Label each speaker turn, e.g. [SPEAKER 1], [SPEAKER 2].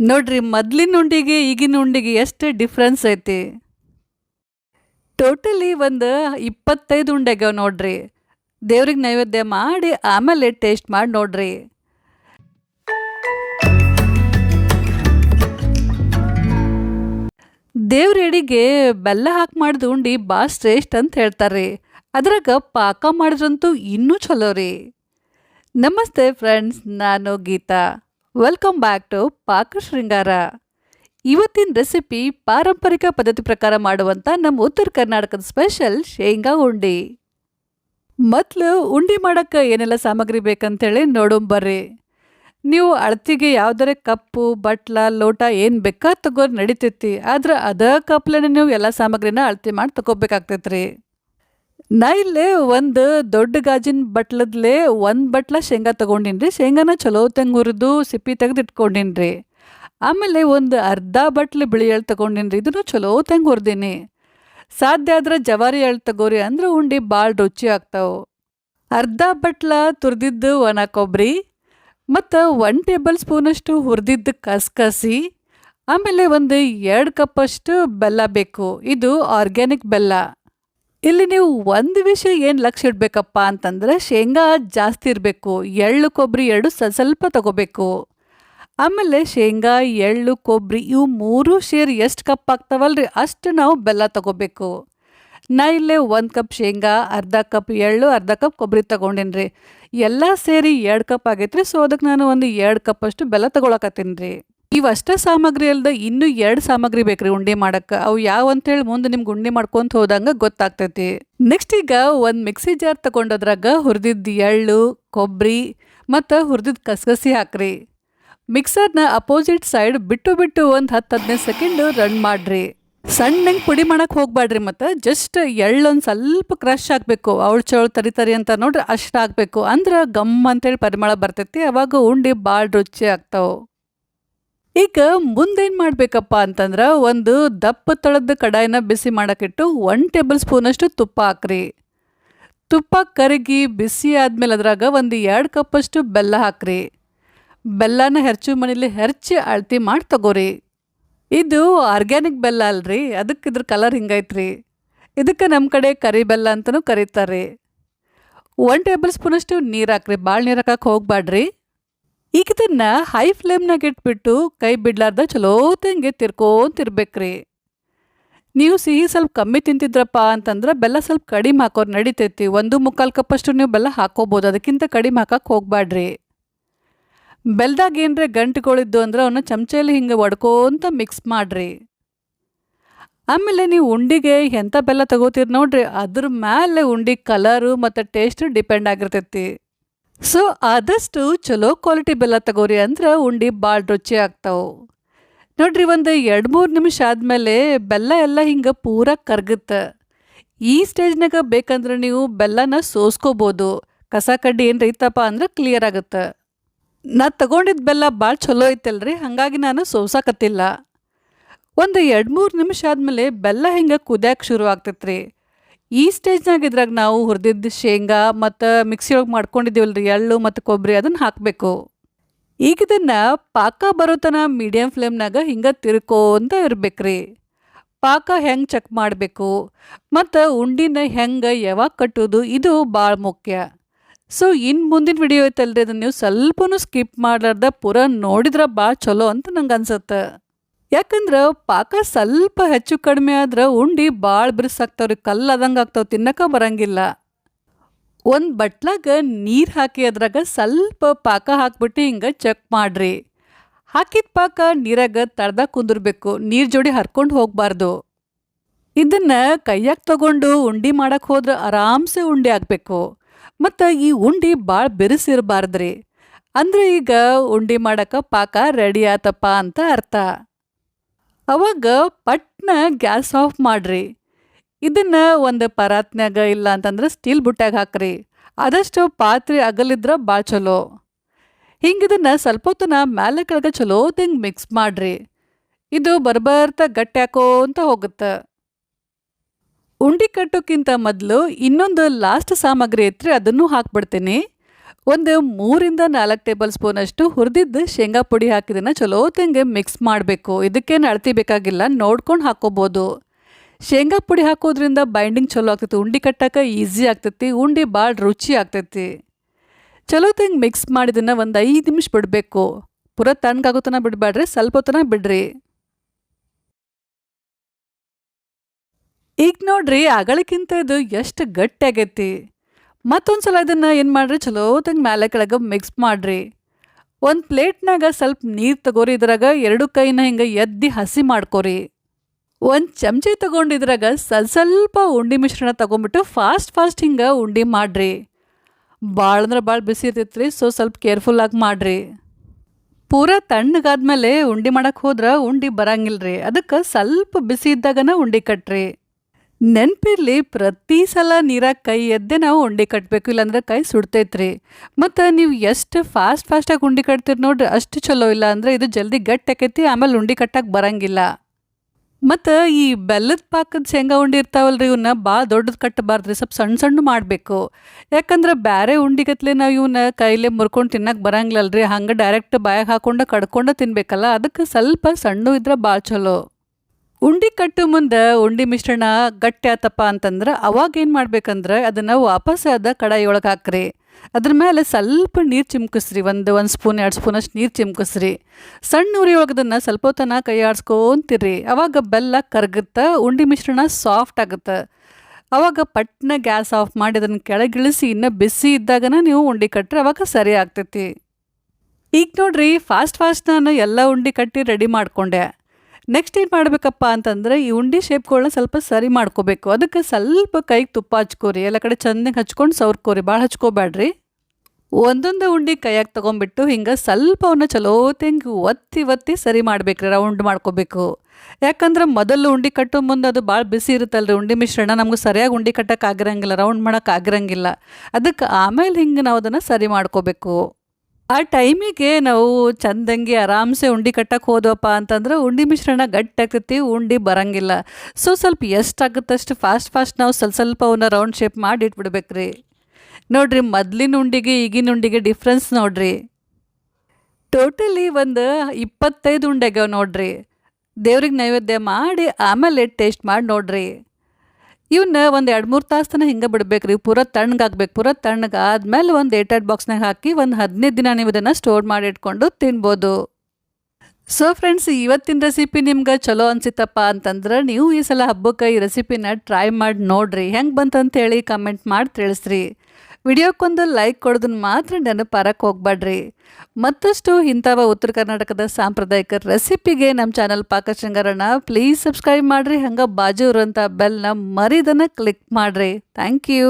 [SPEAKER 1] ನೋಡ್ರಿ, ಮೊದ್ಲಿನ ಉಂಡಿಗೆ ಈಗಿನ ಉಂಡಿಗೆ ಎಷ್ಟು ಡಿಫ್ರೆನ್ಸ್ ಐತಿ? ಟೋಟಲಿ ಒಂದು ಇಪ್ಪತ್ತೈದು ಉಂಡೆಗೆ ನೋಡ್ರಿ. ದೇವ್ರಿಗೆ ನೈವೇದ್ಯ ಮಾಡಿ ಆಮೇಲೆ ಟೇಸ್ಟ್ ಮಾಡಿ ನೋಡ್ರಿ. ದೇವ್ರ ಎಡಿಗೆ ಬೆಲ್ಲ ಹಾಕಿ ಮಾಡಿದ ಉಂಡಿ ಭಾಳ ಶ್ರೇಷ್ಠ ಅಂತ ಹೇಳ್ತಾರೆ ಅದ್ರಾಗ ಪಾಕ ಮಾಡಿದ್ರಂತೂ ಇನ್ನೂ ಚಲೋ ರೀ. ನಮಸ್ತೆ ಫ್ರೆಂಡ್ಸ್ ನಾನು ಗೀತಾ. ವೆಲ್ಕಮ್ ಬ್ಯಾಕ್ ಟು ಪಾಕ ಶೃಂಗಾರ ಇವತ್ತಿನ ರೆಸಿಪಿ ಪಾರಂಪರಿಕ ಪದ್ಧತಿ ಪ್ರಕಾರ ಮಾಡುವಂಥ ನಮ್ಮ ಉತ್ತರ ಕರ್ನಾಟಕದ ಸ್ಪೆಷಲ್ ಶೇಂಗಾ ಉಂಡಿ. ಮೊದಲು ಉಂಡಿ ಮಾಡೋಕ್ಕೆ ಏನೆಲ್ಲ ಸಾಮಗ್ರಿ ಬೇಕಂತೇಳಿ ನೋಡೋಂಬರ್ರಿ ನೀವು ಅಳತಿಗೆ ಯಾವ್ದಾರ ಕಪ್ಪು, ಬಟ್ಲ, ಲೋಟ ಏನು ಬೇಕಾ ತಗೋರ್, ನಡಿತೈತಿ. ಆದ್ರೆ ಅದ ಕಪ್ಲನೆ ನೀವು ಎಲ್ಲ ಸಾಮಗ್ರಿನ ಅಳತಿ ಮಾಡಿ ತಗೋಬೇಕಾಗ್ತೈತ್ರಿ. ನಾ ಇಲ್ಲೇ ಒಂದು ದೊಡ್ಡ ಗಾಜಿನ ಬಟ್ಲದ್ಲೇ ಒಂದು ಬಟ್ಲ ಶೇಂಗಾ ತಗೊಂಡಿನ್ರಿ. ಶೇಂಗಾನ ಚಲೋ ತಂಗ್ ಹುರಿದು ಸಿಪ್ಪಿ ತೆಗೆದು ಇಟ್ಕೊಂಡಿನ್ರಿ ಆಮೇಲೆ ಒಂದು ಅರ್ಧ ಬಟ್ಲು ಬಿಳಿ ಎಳ್ಳು ತಗೊಂಡಿನ್ರಿ. ಇದನ್ನು ಚಲೋ ತಂಗೆ ಹುರಿದೀನಿ ಸಾಧ್ಯ ಆದ್ರೆ ಜವಾರಿ ಎಳ್ಳು ತಗೋರಿ ಅಂದ್ರೆ ಉಂಡಿ ಭಾಳ ರುಚಿ ಆಗ್ತಾವೆ. ಅರ್ಧ ಬಟ್ಲ ತುರಿದಿದ್ದು ಒಣ ಕೊಬ್ಬರಿ ಮತ್ತು ಒನ್ ಟೇಬಲ್ ಸ್ಪೂನಷ್ಟು ಹುರಿದಿದ್ದು ಕಸಕಸಿ, ಆಮೇಲೆ ಒಂದು ಎರಡು ಕಪ್ಪಷ್ಟು ಬೆಲ್ಲ ಬೇಕು. ಇದು ಆರ್ಗ್ಯಾನಿಕ್ ಬೆಲ್ಲ. ಇಲ್ಲಿ ನೀವು ಒಂದು ವಿಷಯ ಏನು ಲಕ್ಷ್ಯ ಇಡಬೇಕಪ್ಪ ಅಂತಂದರೆ ಶೇಂಗಾ ಜಾಸ್ತಿ ಇರಬೇಕು, ಎಳ್ಳು ಕೊಬ್ಬರಿ ಎರಡು ಸ್ವಲ್ಪ ತಗೋಬೇಕು. ಆಮೇಲೆ ಶೇಂಗಾ, ಎಳ್ಳು ಕೊಬ್ಬರಿ ಇವು ಮೂರು ಸೇರಿ ಎಷ್ಟು ಕಪ್ ಆಗ್ತಾವಲ್ರಿ ಅಷ್ಟು ನಾವು ಬೆಲ್ಲ ತಗೋಬೇಕು. ನಾ ಇಲ್ಲೇ ಒಂದು ಕಪ್ ಶೇಂಗಾ, ಅರ್ಧ ಕಪ್ ಎಳ್ಳು, ಅರ್ಧ ಕಪ್ ಕೊಬ್ಬರಿ ತಗೊಂಡೇನ್ರಿ. ಎಲ್ಲ ಸೇರಿ ಎರಡು ಕಪ್ ಆಗೈತ್ರಿ, ಸೊ ಅದಕ್ಕೆ ನಾನು ಒಂದು ಎರಡು ಕಪ್ ಅಷ್ಟು ಬೆಲ್ಲ ತಗೊಳಕತ್ತೀನಿ ರೀ. ಇವಷ್ಟ ಸಾಮಗ್ರಿ ಅಲ್ಲದೆ ಇನ್ನೂ ಎರಡು ಸಾಮಗ್ರಿ ಬೇಕ್ರಿ ಉಂಡೆ ಮಾಡಕ್ಕೆ. ಅವು ಯಾವ ಅಂತೇಳಿ ಮುಂದೆ ನಿಮ್ಗೆ ಉಂಡೆ ಮಾಡ್ಕೊಂತ ಹೋದಂಗೆ ಗೊತ್ತಾಗ್ತೈತಿ. ನೆಕ್ಸ್ಟ್ ಈಗ ಒಂದು ಮಿಕ್ಸಿ ಜಾರ್ ತಗೊಂಡೋದ್ರಾಗ ಹುರಿದಿದ್ದ ಎಳ್ಳು ಕೊಬ್ಬರಿ ಮತ್ತು ಹುರಿದಿದ್ದು ಕಸಗಸಿ ಹಾಕ್ರಿ. ಮಿಕ್ಸರ್ನ ಅಪೋಸಿಟ್ ಸೈಡ್ ಬಿಟ್ಟು ಬಿಟ್ಟು ಒಂದು ಹತ್ತು ಹದಿನೈದು ಸೆಕೆಂಡ್ ರನ್ ಮಾಡ್ರಿ. ಸಣ್ಣಂಗೆ ಪುಡಿ ಮಾಡಕ್ಕೆ ಹೋಗ್ಬೇಡ್ರಿ ಮತ್ತು ಜಸ್ಟ್ ಎಳ್ಳೊಂದು ಸ್ವಲ್ಪ ಕ್ರಶ್ ಆಗಬೇಕು. ಅವಳು ಚೌಳು ತರಿ ತರಿ ಅಂತ ನೋಡ್ರಿ ಅಷ್ಟು ಆಗಬೇಕು. ಅಂದ್ರೆ ಗಮ್ ಅಂತೇಳಿ ಪರಿಮಳ ಬರ್ತೈತಿ. ಅವಾಗ ಉಂಡೆ ಭಾಳ ರುಚಿ ಆಗ್ತಾವೆ. ಈಗ ಮುಂದೇನು ಮಾಡಬೇಕಪ್ಪ ಅಂತಂದ್ರೆ ಒಂದು ದಪ್ಪ ತಳದ ಕಡಾಯಿನ ಬಿಸಿ ಮಾಡೋಕ್ಕಿಟ್ಟು ಒನ್ ಟೇಬಲ್ ಸ್ಪೂನಷ್ಟು ತುಪ್ಪ ಹಾಕ್ರಿ. ತುಪ್ಪ ಕರಗಿ ಬಿಸಿ ಆದಮೇಲೆ ಅದ್ರಾಗ ಒಂದು ಎರಡು ಕಪ್ಪಷ್ಟು ಬೆಲ್ಲ ಹಾಕ್ರಿ. ಬೆಲ್ಲನ ಹೆರ್ಚು ಮನೇಲಿ ಹೆರ್ಚಿ ಅಳತಿ ಮಾಡಿ ತಗೋರಿ. ಇದು ಆರ್ಗ್ಯಾನಿಕ್ ಬೆಲ್ಲ ಅಲ್ರಿ ಅದಕ್ಕೆ ಇದ್ರ ಕಲರ್ ಹಿಂಗೈತ್ರಿ. ಇದಕ್ಕೆ ನಮ್ಮ ಕಡೆ ಕರಿ ಬೆಲ್ಲ ಅಂತಲೂ ಕರೀತಾರೆ ಒನ್ ಟೇಬಲ್ ಸ್ಪೂನಷ್ಟು ನೀರು ಹಾಕ್ರಿ ಭಾಳ ನೀರು ಹಾಕಕ್ಕೆ ಹೋಗ್ಬೇಡ್ರಿ ಈಗ ಹೈ ಫ್ಲೇಮ್ನಾಗ ಇಟ್ಬಿಟ್ಟು ಕೈ ಬಿಡ್ಲಾರ್ದ ಚಲೋತಂಗೆ ತಿರ್ಕೋತಿರ್ಬೇಕ್ರಿ ನೀವು ಸಿಹಿ ಸ್ವಲ್ಪ ಕಮ್ಮಿ ತಿಂತಿದ್ರಪ್ಪ ಅಂತಂದ್ರೆ ಬೆಲ್ಲ ಸ್ವಲ್ಪ ಕಡಿಮೆ ಹಾಕೋರು ನಡಿತೈತಿ. ಒಂದು ಮುಕ್ಕಾಲು ಕಪ್ಪಷ್ಟು ನೀವು ಬೆಲ್ಲ ಹಾಕೋಬೋದು ಅದಕ್ಕಿಂತ ಕಡಿಮೆ ಹಾಕಕ್ಕೆ ಹೋಗ್ಬೇಡ್ರಿ ಬೆಲ್ದಾಗ ಏನರೆ ಗಂಟುಗಳಿದ್ದು ಅಂದ್ರೆ ಅವನ್ನ ಚಮಚೆಯಲ್ಲಿ ಹಿಂಗೆ ಒಡ್ಕೋಂತ ಮಿಕ್ಸ್ ಮಾಡ್ರಿ. ಆಮೇಲೆ ನೀವು ಉಂಡಿಗೆ ಎಂಥ ಬೆಲ್ಲ ತಗೋತೀರಿ ನೋಡ್ರಿ. ಅದ್ರ ಮೇಲೆ ಉಂಡಿ ಕಲರು ಮತ್ತು ಟೇಸ್ಟ್ ಡಿಪೆಂಡ್ ಆಗಿರ್ತೈತಿ. ಸೊ ಆದಷ್ಟು ಚಲೋ ಕ್ವಾಲಿಟಿ ಬೆಲ್ಲ ತಗೋರಿ ಅಂದ್ರೆ ಉಂಡಿ ಭಾಳ ರುಚಿ ಆಗ್ತಾವೆ. ನೋಡ್ರಿ ಒಂದು ಎರಡು ಮೂರು ನಿಮಿಷ ಆದಮೇಲೆ ಬೆಲ್ಲ ಎಲ್ಲ ಹಿಂಗೆ ಪೂರ ಕರ್ಗುತ್ತೆ. ಈ ಸ್ಟೇಜ್ನಾಗ ಬೇಕಂದ್ರೆ ನೀವು ಬೆಲ್ಲನ ಸೋಸ್ಕೋಬೋದು. ಕಸ ಕಡ್ಡಿ ಏನು ರೈತಪ್ಪ ಅಂದ್ರೆ ಕ್ಲಿಯರ್ ಆಗುತ್ತೆ. ನಾ ತಗೊಂಡಿದ್ದ ಬೆಲ್ಲ ಭಾಳ ಚಲೋ ಐತಲ್ರಿ, ಹಾಗಾಗಿ ನಾನು ಸೋಸಾಕತ್ತಿಲ್ಲ. ಒಂದು ಎರಡು ಮೂರು ನಿಮಿಷ ಆದಮೇಲೆ ಬೆಲ್ಲ ಹಿಂಗೆ ಕುದ್ಯಾಕೆ ಶುರು ಆಗ್ತೈತ್ರಿ. ಈ ಸ್ಟೇಜ್ನಾಗ ಇದ್ರಾಗ ನಾವು ಹುರಿದಿದ್ದ ಶೇಂಗಾ ಮತ್ತು ಮಿಕ್ಸಿ ಒಳಗೆ ಮಾಡ್ಕೊಂಡಿದ್ದೀವಲ್ರಿ, ಎಳ್ಳು ಮತ್ತು ಕೊಬ್ಬರಿ ಅದನ್ನು ಹಾಕಬೇಕು. ಈಗ ಇದನ್ನು ಪಾಕ ಬರೋತನ ಮೀಡಿಯಮ್ ಫ್ಲೇಮ್ನಾಗ ಹಿಂಗೆ ತಿರ್ಕೋಂತ ಇರ್ಬೇಕ್ರಿ. ಪಾಕ ಹೆಂಗೆ ಚೆಕ್ ಮಾಡಬೇಕು, ಮತ್ತು ಉಂಡಿನ ಹೆಂಗೆ ಯಾವಾಗ ಕಟ್ಟೋದು, ಇದು ಭಾಳ ಮುಖ್ಯ. ಸೊ ಇನ್ನು ಮುಂದಿನ ವಿಡಿಯೋ ಐತಲ್ರಿ, ಅದನ್ನು ನೀವು ಸ್ವಲ್ಪನೂ ಸ್ಕಿಪ್ ಮಾಡಲಾರ್ದ, ಪೂರ ನೋಡಿದ್ರೆ ಭಾಳ ಚಲೋ ಅಂತ ನಂಗೆ ಅನ್ಸತ್ತೆ. ಯಾಕಂದ್ರೆ ಪಾಕ ಸ್ವಲ್ಪ ಹೆಚ್ಚು ಕಡಿಮೆ ಆದ್ರೆ ಉಂಡಿ ಭಾಳ ಬಿರುಸಾಗ್ತಾವ್ರಿ ಕಲ್ಲು ಆದಂಗೆ ಆಗ್ತಾವೆ, ತಿನ್ನಕ ಬರಂಗಿಲ್ಲ. ಒಂದು ಬಟ್ಲಾಗ ನೀರು ಹಾಕಿ ಅದ್ರಾಗ ಸ್ವಲ್ಪ ಪಾಕ ಹಾಕ್ಬಿಟ್ಟು ಹಿಂಗೆ ಚೆಕ್ ಮಾಡ್ರಿ. ಹಾಕಿದ ಪಾಕ ನೀರಾಗ ತಡ್ದಾಗ ಕುಂದಿರ್ಬೇಕು, ನೀರು ಜೋಡಿ ಹರ್ಕೊಂಡು ಹೋಗಬಾರ್ದು. ಇದನ್ನು ಕೈಯಾಗ ತಗೊಂಡು ಉಂಡಿ ಮಾಡಕ್ಕೆ ಹೋದ್ರೆ ಆರಾಮ್ಸೆ ಉಂಡಿ ಆಗಬೇಕು. ಮತ್ತು ಈ ಉಂಡಿ ಭಾಳ ಬಿರುಸಿರಬಾರ್ದ್ರಿ. ಅಂದ್ರೆ ಈಗ ಉಂಡಿ ಮಾಡೋಕೆ ಪಾಕ ರೆಡಿ ಆತಪ್ಪ ಅಂತ ಅರ್ಥ. ಅವಾಗ ಪಟ್ನ ಗ್ಯಾಸ್ ಆಫ್ ಮಾಡ್ರಿ. ಇದನ್ನ ಒಂದು ಪರಾತ್ನ್ಯಾಗ ಇಲ್ಲ ಅಂತಂದ್ರೆ ಸ್ಟೀಲ್ ಬುಟ್ಟಾಗ ಹಾಕ್ರಿ. ಆದಷ್ಟು ಪಾತ್ರೆ ಅಗಲಿದ್ರೆ ಭಾಳ ಚಲೋ. ಹಿಂಗೆ ಇದನ್ನ ಸ್ವಲ್ಪ ಹೊತ್ತನ ಮ್ಯಾಲೆ ಕೆಳಗೆ ಚಲೋ ತಿಂಗ್ ಮಿಕ್ಸ್ ಮಾಡ್ರಿ. ಇದು ಬರ್ಬರ್ತ ಗಟ್ಟಿ ಹಾಕೋಂತ ಹೋಗುತ್ತೆ. ಉಂಡಿ ಕಟ್ಟೋಕ್ಕಿಂತ ಮೊದಲು ಇನ್ನೊಂದು ಲಾಸ್ಟ್ ಸಾಮಗ್ರಿ ಐತ್ರಿ, ಅದನ್ನು ಹಾಕ್ಬಿಡ್ತೀನಿ. ಒಂದು ಮೂರಿಂದ ನಾಲ್ಕು ಟೇಬಲ್ ಸ್ಪೂನ್ ಅಷ್ಟು ಹುರಿದಿದ್ದು ಶೇಂಗಾ ಪುಡಿ ಹಾಕಿದನ್ನ ಚಲೋ ತಂಗೆ ಮಿಕ್ಸ್ ಮಾಡಬೇಕು. ಇದಕ್ಕೇನು ಅಳತಿ ಬೇಕಾಗಿಲ್ಲ, ನೋಡ್ಕೊಂಡು ಹಾಕೋಬೋದು. ಶೇಂಗಾ ಪುಡಿ ಹಾಕೋದ್ರಿಂದ ಬೈಂಡಿಂಗ್ ಚಲೋ ಆಗ್ತೈತಿ, ಉಂಡಿ ಕಟ್ಟಕ್ಕೆ ಈಸಿ ಆಗ್ತೈತಿ, ಉಂಡೆ ಭಾಳ ರುಚಿ ಆಗ್ತೈತಿ. ಚಲೋ ತಂಗೆ ಮಿಕ್ಸ್ ಮಾಡಿದನ್ನ ಒಂದು ಐದು ನಿಮಿಷ ಬಿಡಬೇಕು. ಪೂರ ತಣ್ಣಗಾಗೋತನ ಬಿಡಬೇಡ್ರಿ ಸ್ವಲ್ಪ ಹೊತ್ತನ ಬಿಡ್ರಿ. ಈಗ ನೋಡ್ರಿ ಅಗಳಿಗಿಂತ ಇದು ಎಷ್ಟು ಗಟ್ಟಿ ಆಗೈತಿ. ಮತ್ತೊಂದು ಸಲ ಇದನ್ನು ಏನು ಮಾಡ್ರಿ? ಚಲೋ ತಂಗೆ ಮ್ಯಾಲೆ ಕೆಳಗೆ ಮಿಕ್ಸ್ ಮಾಡಿರಿ. ಒಂದು ಪ್ಲೇಟ್ನಾಗ ಸ್ವಲ್ಪ ನೀರು ತಗೋರಿ, ಇದ್ರಾಗ ಎರಡು ಕೈನ ಹಿಂಗೆ ಎದ್ದಿ ಹಸಿ ಮಾಡ್ಕೋರಿ. ಒಂದು ಚಮಚಿ ತಗೊಂಡಿದ್ರಾಗ ಸ್ವಲ್ಪ ಸ್ವಲ್ಪ ಉಂಡಿ ಮಿಶ್ರಣ ತೊಗೊಂಬಿಟ್ಟು ಫಾಸ್ಟ್ ಫಾಸ್ಟ್ ಹಿಂಗೆ ಉಂಡಿ ಮಾಡಿರಿ. ಭಾಳ ಅಂದ್ರೆ ಭಾಳ ಬಿಸಿ ಇರ್ತೈತೆ ಸೊ ಸ್ವಲ್ಪ ಕೇರ್ಫುಲ್ಲಾಗಿ ಮಾಡಿರಿ. ಪೂರ ತಣ್ಣಗಾದ್ಮೇಲೆ ಉಂಡೆ ಮಾಡೋಕ್ಕೆ ಹೋದ್ರೆ ಉಂಡೆ ಬರಂಗಿಲ್ಲ ರೀ ಅದಕ್ಕೆ ಸ್ವಲ್ಪ ಬಿಸಿ ಇದ್ದಾಗನ ಉಂಡೆ ಕಟ್ರಿ. ನೆನಪಿರ್ಲಿ, ಪ್ರತಿ ಸಲ ನೀರಾಗ ಕೈ ಎದ್ದೆ ನಾವು ಉಂಡೆ ಕಟ್ಟಬೇಕು ಇಲ್ಲಾಂದ್ರೆ ಕೈ ಸುಡ್ತೈತ್ರಿ. ಮತ್ತು ನೀವು ಎಷ್ಟು ಫಾಸ್ಟ್ ಫಾಸ್ಟಾಗಿ ಉಂಡೆ ಕಟ್ತೀರಿ ನೋಡ್ರಿ, ಅಷ್ಟು ಚಲೋ ಇಲ್ಲ ಅಂದರೆ ಇದು ಜಲ್ದಿ ಗಟ್ಟಿ ಆಕೈತಿ, ಆಮೇಲೆ ಉಂಡೆ ಕಟ್ಟಕ್ಕೆ ಬರಂಗಿಲ್ಲ. ಮತ್ತು ಈ ಬೆಲ್ಲದ ಪಾಕದ ಶೇಂಗಾ ಉಂಡೆ ಇರ್ತಾವಲ್ರಿ ಇವನ್ನ ಭಾಳ ದೊಡ್ಡದು ಕಟ್ಟಬಾರ್ದ್ರಿ, ಸ್ವಲ್ಪ ಸಣ್ಣ ಸಣ್ಣ ಮಾಡಬೇಕು. ಯಾಕಂದ್ರೆ ಬೇರೆ ಉಂಡಿಗತ್ಲೆ ನಾವು ಇವನ್ನ ಕೈಲೇ ಮುರ್ಕೊಂಡು ತಿನ್ನಕ್ಕೆ ಬರಂಗಿಲ್ಲಲ್ರಿ, ಹಂಗೆ ಡೈರೆಕ್ಟ್ ಬಾಯಾಗ ಹಾಕೊಂಡು, ಕಡ್ಕೊಂಡು ತಿನ್ಬೇಕಲ್ಲ, ಅದಕ್ಕೆ ಸ್ವಲ್ಪ ಸಣ್ಣ ಇದ್ರೆ ಭಾಳ ಚಲೋ. ಉಂಡೆ ಕಟ್ಟು ಮುಂದೆ ಉಂಡೆ ಮಿಶ್ರಣ ಗಟ್ಟಿ ಆತಪ್ಪ ಅಂತಂದ್ರೆ ಅವಾಗ ಏನು ಮಾಡ್ಬೇಕಂದ್ರೆ ಅದನ್ನು ವಾಪಸ್ ಅದ ಕಡಾಯಿ ಒಳಗೆ ಹಾಕ್ರಿ. ಅದ್ರ ಮೇಲೆ ಸ್ವಲ್ಪ ನೀರು ಚಿಮ್ಕಿಸ್ರಿ, ಒಂದು ಒಂದು ಸ್ಪೂನ್, ಎರಡು ಸ್ಪೂನ್ ಅಷ್ಟು ನೀರು ಚಿಮ್ಕಿಸ್ರಿ. ಸಣ್ಣ ಉರಿ ಒಳಗದನ್ನು ಸ್ವಲ್ಪ ಹೊತ್ತನ ಕೈ ಆಡ್ಸ್ಕೊಂತಿರ್ರಿ. ಅವಾಗ ಬೆಲ್ಲ ಕರಗುತ್ತೆ, ಉಂಡೆ ಮಿಶ್ರಣ ಸಾಫ್ಟ್ ಆಗುತ್ತೆ. ಅವಾಗ ಪಟ್ನ ಗ್ಯಾಸ್ ಆಫ್ ಮಾಡಿ ಅದನ್ನು ಕೆಳಗಿಳಿಸಿ, ಇನ್ನು ಬಿಸಿ ಇದ್ದಾಗನ ನೀವು ಉಂಡೆ ಕಟ್ಟ್ರೆ ಅವಾಗ ಸರಿ ಆಗ್ತೈತಿ. ಈಗ ನೋಡ್ರಿ ಫಾಸ್ಟ್ ಫಾಸ್ಟ್ ನಾನು ಎಲ್ಲ ಉಂಡೆ ಕಟ್ಟಿ ರೆಡಿ ಮಾಡಿಕೊಂಡೆ. ನೆಕ್ಸ್ಟ್ ಏನು ಮಾಡಬೇಕಪ್ಪ ಅಂತಂದ್ರೆ ಈ ಉಂಡೆ ಶೇಪ್ಗಳನ್ನ ಸ್ವಲ್ಪ ಸರಿ ಮಾಡ್ಕೋಬೇಕು. ಅದಕ್ಕೆ ಸ್ವಲ್ಪ ಕೈಗೆ ತುಪ್ಪ ಹಚ್ಕೋರಿ. ಎಲ್ಲ ಕಡೆ ಚೆಂದಾಗಿ ಹಚ್ಕೊಂಡು ಸವ್ರ್ಕೋರಿ. ಭಾಳ ಹಚ್ಕೋಬೇಡ್ರಿ ಒಂದೊಂದು ಉಂಡೆ ಕೈಯಾಗಿ ತೊಗೊಂಬಿಟ್ಟು ಹಿಂಗೆ ಸ್ವಲ್ಪ ಅವನ್ನ ಚಲೋ ತೆಂಗಿ ಒತ್ತಿ ಒತ್ತಿ ಸರಿ ಮಾಡ್ಬೇಕ್ರಿ. ರೌಂಡ್ ಮಾಡ್ಕೋಬೇಕು. ಯಾಕಂದ್ರೆ ಮೊದಲು ಉಂಡೆ ಕಟ್ಟೋ ಮುಂದೆ ಅದು ಭಾಳ ಬಿಸಿ ಇರುತ್ತಲ್ರಿ. ಉಂಡೆ ಮಿಶ್ರಣ ನಮ್ಗೆ ಸರಿಯಾಗಿ ಉಂಡೆ ಕಟ್ಟಕ್ಕೆ ಆಗಿರಂಗಿಲ್ಲ, ರೌಂಡ್ ಮಾಡೋಕ್ಕಾಗಿರಂಗಿಲ್ಲ ಅದಕ್ಕೆ ಆಮೇಲೆ ಹಿಂಗೆ ನಾವು ಅದನ್ನು ಸರಿ ಮಾಡ್ಕೋಬೇಕು. ಆ ಟೈಮಿಗೆ ನಾವು ಚಂದಂಗೆ ಆರಾಮ್ಸೆ ಉಂಡೆ ಕಟ್ಟಕ್ಕೆ ಹೋದ್ವಪ್ಪ ಅಂತಂದ್ರೆ ಉಂಡೆ ಮಿಶ್ರಣ ಗಟ್ಟಿ ಉಂಡಿ ಬರಂಗಿಲ್ಲ. ಸೊ ಸ್ವಲ್ಪ ಎಷ್ಟಾಗುತ್ತಷ್ಟು ಫಾಸ್ಟ್ ಫಾಸ್ಟ್ ನಾವು ಸ್ವಲ್ಪ ಸ್ವಲ್ಪ ಅವನ್ನ ರೌಂಡ್ ಶೇಪ್ ಮಾಡಿ ಇಟ್ಬಿಡ್ಬೇಕ್ರಿ. ನೋಡ್ರಿ, ಮೊದ್ಲಿನ ಉಂಡಿಗೆ ಈಗಿನ ಉಂಡಿಗೆ ಡಿಫ್ರೆನ್ಸ್ ನೋಡ್ರಿ. ಟೋಟಲಿ ಒಂದು ಇಪ್ಪತ್ತೈದು ಉಂಡೆಗ್ಯಾವ ನೋಡ್ರಿ. ದೇವ್ರಿಗೆ ನೈವೇದ್ಯ ಮಾಡಿ ಆಮೇಲೆ ಟೇಸ್ಟ್ ಮಾಡಿ ನೋಡ್ರಿ. ಇವನ್ನ ಒಂದು ಎರಡು ಮೂರು ತಾಸು ಹಿಂಗೆ ಬಿಡ್ಬೇಕು ರೀ ಪೂರ ತಣ್ಣಗಾಗ್ಬೇಕು. ಪೂರ ತಣ್ಣಗಾದ್ಮೇಲೆ ಒಂದು ಏಟೆಡ್ ಬಾಕ್ಸ್ನಾಗ ಹಾಕಿ ಒಂದು ಹದಿನೈದು ದಿನ ನೀವು ಇದನ್ನು ಸ್ಟೋರ್ ಮಾಡಿ ಇಟ್ಕೊಂಡು ತಿನ್ಬೋದು. ಸೊ ಫ್ರೆಂಡ್ಸ್ ಇವತ್ತಿನ ರೆಸಿಪಿ ನಿಮ್ಗೆ ಚಲೋ ಅನ್ಸಿತ್ತಪ್ಪ ಅಂತಂದ್ರೆ ನೀವು ಈ ಸಲ ಹಬ್ಬಕ್ಕೆ ಈ ರೆಸಿಪಿನ ಟ್ರೈ ಮಾಡಿ ನೋಡ್ರಿ. ಹೆಂಗೆ ಬಂತಂತೇಳಿ ಕಮೆಂಟ್ ಮಾಡಿ ತಿಳಿಸ್ರಿ. ವಿಡಿಯೋಕ್ಕೊಂದು ಲೈಕ್ ಕೊಡೋದನ್ನ ಮಾತ್ರ ನೆನಪಾರಕ್ಕೆ ಹೋಗ್ಬೇಡ್ರಿ. ಮತ್ತಷ್ಟು ಇಂಥವ ಉತ್ತರ ಕರ್ನಾಟಕದ ಸಾಂಪ್ರದಾಯಿಕ ರೆಸಿಪಿಗೆ ನಮ್ಮ ಚಾನಲ್ ಪಾಕಶೃಂಗಾರನ ಪ್ಲೀಸ್ ಸಬ್ಸ್ಕ್ರೈಬ್ ಮಾಡಿರಿ, ಹಂಗೆ ಬಾಜು ಇರುವಂಥ ಬೆಲ್ನ ಮರಿದನ್ನು ಕ್ಲಿಕ್ ಮಾಡಿರಿ. Thank you